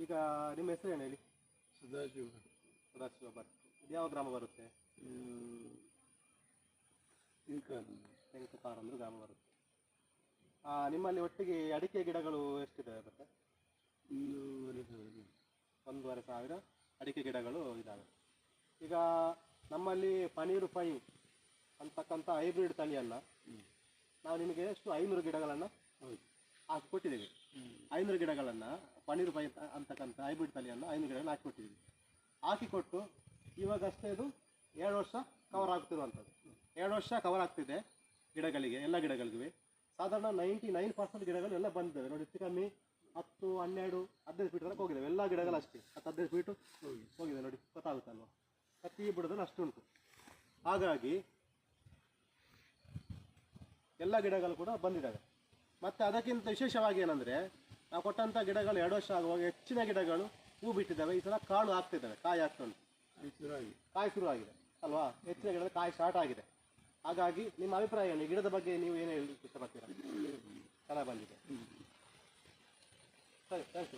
ಈಗ ನಿಮ್ಮ ಹೆಸರು ಏನು ಹೇಳಿ? ಸದಾಶಿವ ಸದಾಶಿವ ಭಟ್ ಇದು ಯಾವ ಗ್ರಾಮ ಬರುತ್ತೆ? ತೆಂಕುಪಾರ ಅಂದ್ರೆ ಗ್ರಾಮ ಬರುತ್ತೆ. ಆ, ನಿಮ್ಮಲ್ಲಿ ಒಟ್ಟಿಗೆ ಅಡಿಕೆ ಗಿಡಗಳು ಎಷ್ಟಿದೆ ಮತ್ತೆ? ಒಂದೂವರೆ ಸಾವಿರ. ಒಂದೂವರೆ ಸಾವಿರ ಅಡಿಕೆ ಗಿಡಗಳು ಇದ್ದಾವೆ ಈಗ ನಮ್ಮಲ್ಲಿ ಪನೀರು ಪೈ ಅಂತಕ್ಕಂಥ ಹೈಬ್ರಿಡ್ ತಳಿಯಲ್ಲ ನಾವು ನಿಮಗೆ ಎಷ್ಟು? ಐನೂರು ಗಿಡಗಳನ್ನು ಹೌದು. ಹಾಕಿ ಕೊಟ್ಟಿದ್ದೇವೆ ಐನೂರು ಗಿಡಗಳನ್ನು, ಪನ್ನೀರ್ ಅಂತ- ಅಂತಕ್ಕಂಥ ಹೈಬ್ರಿಡ್ ತಲೆಯನ್ನು ಐನೂರು ಗಿಡಗಳನ್ನು ಹಾಕಿ ಕೊಟ್ಟಿದ್ದೀವಿ ಹಾಕಿಕೊಟ್ಟು ಇವಾಗಷ್ಟೇ ಇದು ಎರಡು ವರ್ಷ ಕವರ್ ಆಗ್ತಿರುವಂಥದ್ದು. ಎರಡು ವರ್ಷ ಕವರ್ ಆಗ್ತಿದೆ ಗಿಡಗಳಿಗೆ, ಎಲ್ಲ ಗಿಡಗಳಿಗೂ. ಸಾಧಾರಣ ನೈಂಟಿ ನೈನ್ ಪರ್ಸೆಂಟ್ ಗಿಡಗಳು ಎಲ್ಲ ಬಂದಿದ್ದಾವೆ. ನೋಡಿ, ಹೆಚ್ಚು ಕಮ್ಮಿ ಹತ್ತು, ಹನ್ನೆರಡು, ಹದಿನೈದು ಫೀಟ್ ತನಕ ಹೋಗಿದ್ದಾವೆ. ಎಲ್ಲ ಗಿಡಗಳು ಅಷ್ಟೇ. ಹತ್ತು, ಹದಿನೈದು ಫೀಟು ಹೋಗಿದೆ. ನೋಡಿ, ಗೊತ್ತಾಗುತ್ತಲ್ವ? ಪ್ರತಿ ಅಷ್ಟು ಅಷ್ಟುಂಟು ಹಾಗಾಗಿ ಎಲ್ಲ ಗಿಡಗಳು ಕೂಡ ಬಂದಿದ್ದಾವೆ. ಮತ್ತು ಅದಕ್ಕಿಂತ ವಿಶೇಷವಾಗಿ ಏನಂದರೆ ನಾವು ಕೊಟ್ಟಂಥ ಗಿಡಗಳು ಎರಡು ವರ್ಷ ಆಗುವಾಗ ಹೆಚ್ಚಿನ ಗಿಡಗಳು ಹೂ ಬಿಟ್ಟಿದ್ದಾವೆ. ಈ ಸಲ ಕಾಳು ಆಗ್ತಿದ್ದಾವೆ ಕಾಯಿ ಆಗ್ತಾ ಕಾಯಿ ಶುರುವಾಗಿದೆ ಅಲ್ವಾ? ಹೆಚ್ಚಿನ ಗಿಡದ ಕಾಯಿ ಸ್ಟಾರ್ಟ್ ಆಗಿದೆ. ಹಾಗಾಗಿ ನಿಮ್ಮ ಅಭಿಪ್ರಾಯ ಏನು? ಗಿಡದ ಬಗ್ಗೆ ನೀವು ಏನು ಹೇಳಿ ಇಷ್ಟಪಡ್ತೀರಾ? ಚೆನ್ನಾಗಿ ಬಂದಿದೆ. ಸರಿ ಥ್ಯಾಂಕ್ಸ್